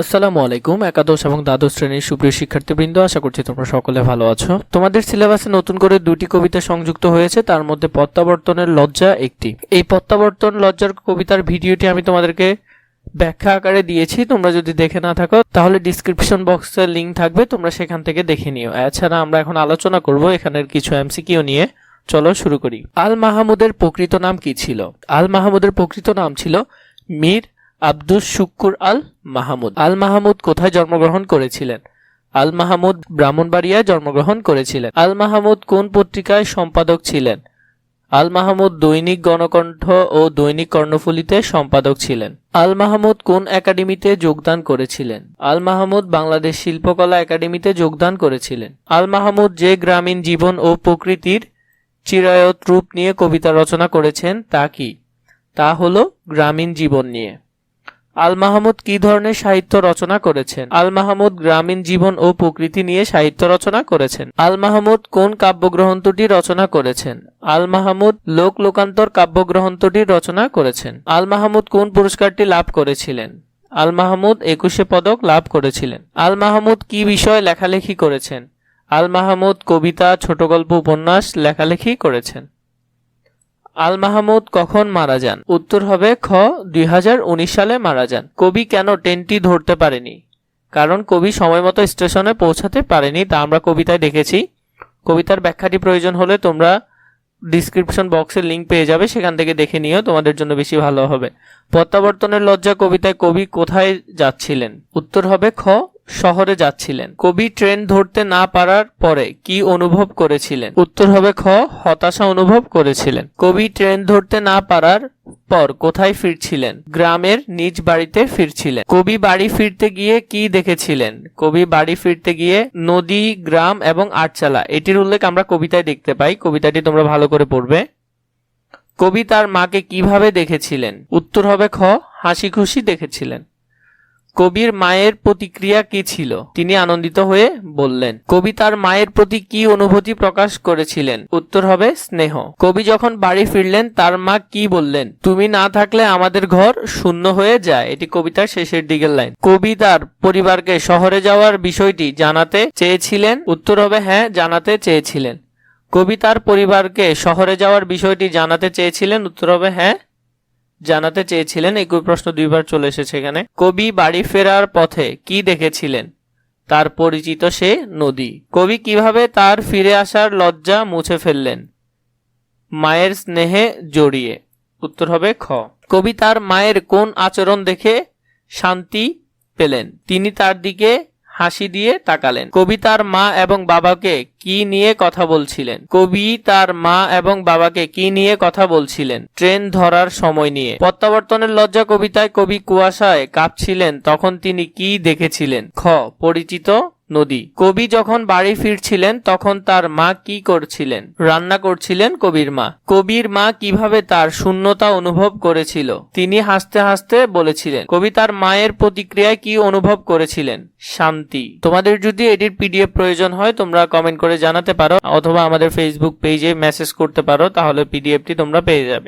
আসসালামু আলাইকুম, একাদশ এবং দ্বাদশ শ্রেণির সুপ্রিয় শিক্ষার্থীবৃন্দ, আশা করছি তোমরা সকলে ভালো আছো। তোমাদের সিলেবাসে নতুন করে দুটি কবিতা সংযুক্ত হয়েছে, তার মধ্যে প্রত্যাবর্তনের লজ্জা একটি। এই প্রত্যাবর্তন লজ্জার কবিতার ভিডিওটি আমি তোমাদেরকে ব্যাখ্যা আকারে দিয়েছি, তোমরা যদি দেখে না থাকো, তাহলে ডিসক্রিপশন বক্সে লিঙ্ক থাকবে, তোমরা সেখান থেকে দেখে নিও। এছাড়া আমরা এখন আলোচনা করব এখানের কিছু এমসিকিউ নিয়ে। চলো শুরু করি। আল মাহমুদের প্রকৃত নাম কি ছিল? আল মাহমুদের প্রকৃত নাম ছিল মীর আব্দুস শুক্কুর আল মাহমুদ। আল মাহমুদ কোথায় জন্মগ্রহণ করেছিলেন? আল মাহমুদ ব্রাহ্মণবাড়িয়ায় জন্মগ্রহণ করেছিলেন। আল মাহমুদ কোন পত্রিকায় সম্পাদক ছিলেন? আল মাহমুদ দৈনিক গণকণ্ঠ ও দৈনিক কর্ণফুলিতে সম্পাদক ছিলেন। আল মাহমুদ কোন একাডেমিতে যোগদান করেছিলেন? আল মাহমুদ বাংলাদেশ শিল্পকলা একাডেমিতে যোগদান করেছিলেন। আল মাহমুদ যে গ্রামীণ জীবন ও প্রকৃতির চিরায়ত রূপ নিয়ে কবিতা রচনা করেছেন তা কি? তা হলো গ্রামীণ জীবন নিয়ে। আল মাহমুদ কি ধরনের সাহিত্য রচনা করেছেন? আল মাহমুদ গ্রামীণ জীবন ও প্রকৃতি নিয়ে সাহিত্য রচনা করেছেন। আল মাহমুদ কোন কাব্যগ্রন্থটি রচনা করেছেন? আল মাহমুদ লোক লোকান্তর কাব্যগ্রন্থটি রচনা করেছেন। আল মাহমুদ কোন পুরস্কারটি লাভ করেছিলেন? আল মাহমুদ একুশে পদক লাভ করেছিলেন। আল মাহমুদ কি বিষয়ে লেখালেখি করেছেন? আল মাহমুদ কবিতা ছোট গল্প উপন্যাস লেখালেখি করেছেন। আল মাহমুদ কখন মারা যান? উত্তর হবে খ, দুই হাজার উনিশ সালে মারা যান। কবি কেন ট্রেনটি ধরতে পারেনি? কারণ কবি সময়মতো স্টেশনে পৌঁছাতে পারেনি, তা আমরা কবিতায় দেখেছি। কবিতার ব্যাখ্যাটি প্রয়োজন হলে তোমরা ডিসক্রিপশন বক্সের লিঙ্ক পেয়ে যাবে, সেখান থেকে দেখে নিও, তোমাদের জন্য বেশি ভালো হবে। প্রত্যাবর্তনের লজ্জা কবিতায় কবি কোথায় যাচ্ছিলেন? উত্তর হবে খ শহরে যাচ্ছিলেন। কবি ট্রেন ধরতে না পারার পরে কি অনুভব করেছিলেন? উত্তর হবে খ, হতাশা অনুভব করেছিলেন। কবি ট্রেন ধরতে না পারার পর কোথায় ফিরছিলেন? গ্রামের নিজ বাড়িতে ফিরছিলেন। কবি বাড়ি ফিরতে গিয়ে কি দেখেছিলেন? কবি বাড়ি ফিরতে গিয়ে নদী, গ্রাম এবং আটচালা, এটির উল্লেখ আমরা কবিতায় দেখতে পাই। কবিতাটি তোমরা ভালো করে পড়বে। কবি তার মাকে কীভাবে দেখেছিলেন? উত্তর হবে খ হাসি খুশি দেখেছিলেন। কবির মায়ের প্রতিক্রিয়া কি ছিল? তিনি আনন্দিত হয়ে বললেন, কবি তার মায়ের প্রতি কি অনুভূতি প্রকাশ করেছিলেন? উত্তর হবে, স্নেহ। কবি যখন বাড়ি ফিরলেন, তার মা কি বললেন? তুমি না থাকলে আমাদের ঘর শূন্য হয়ে যায়। এটি কবিতার শেষের দিকের লাইন। কবি তার পরিবারকে শহরে যাওয়ার বিষয়টি জানাতে চেয়েছিলেন। উত্তর হবে হ্যাঁ জানাতে চেয়েছিলেন। কবি তার পরিবারকে শহরে যাওয়ার বিষয়টি জানাতে চেয়েছিলেন। উত্তর হবে হ্যাঁ জানাতে চেয়েছিলেন, একই প্রশ্ন দুইবার চলে এসেছে এখানে। কবি বাড়ি ফেরার পথে কি দেখেছিলেন? তার পরিচিত সে নদী। কবি কীভাবে তার ফিরে আসার লজ্জা মুছে ফেললেন? মায়ের স্নেহে জড়িয়ে। উত্তর হবে খ। কবি তার মায়ের কোন আচরণ দেখে শান্তি পেলেন? তিনি তার দিকে হাসি দিয়ে তাকালেন। কবি তার মা এবং বাবাকে কি নিয়ে কথা বলছিলেন? কবি তার মা এবং বাবাকে কি নিয়ে কথা বলছিলেন? ট্রেন ধরার সময় নিয়ে। প্রত্যাবর্তনের লজ্জা কবিতায় কবি কুয়াশায় কাঁপছিলেন, তখন তিনি কি দেখেছিলেন? খ, পরিচিত নদী। কবি যখন বাড়ি ফিরছিলেন, তখন তার মা কি করছিলেন? রান্না করছিলেন কবির মা। কবির মা কীভাবে তার শূন্যতা অনুভব করেছিল? তিনি হাসতে হাসতে বলেছিলেন, কবি, তার মায়ের প্রতিক্রিয়ায় কি অনুভব করেছিলেন? শান্তি। তোমাদের যদি এটির পিডিএফ প্রয়োজন হয়, তোমরা কমেন্ট করে জানাতে পারো, অথবা আমাদের ফেসবুক পেজে মেসেজ করতে পারো, তাহলে পিডিএফটি তোমরা পেয়ে যাবে।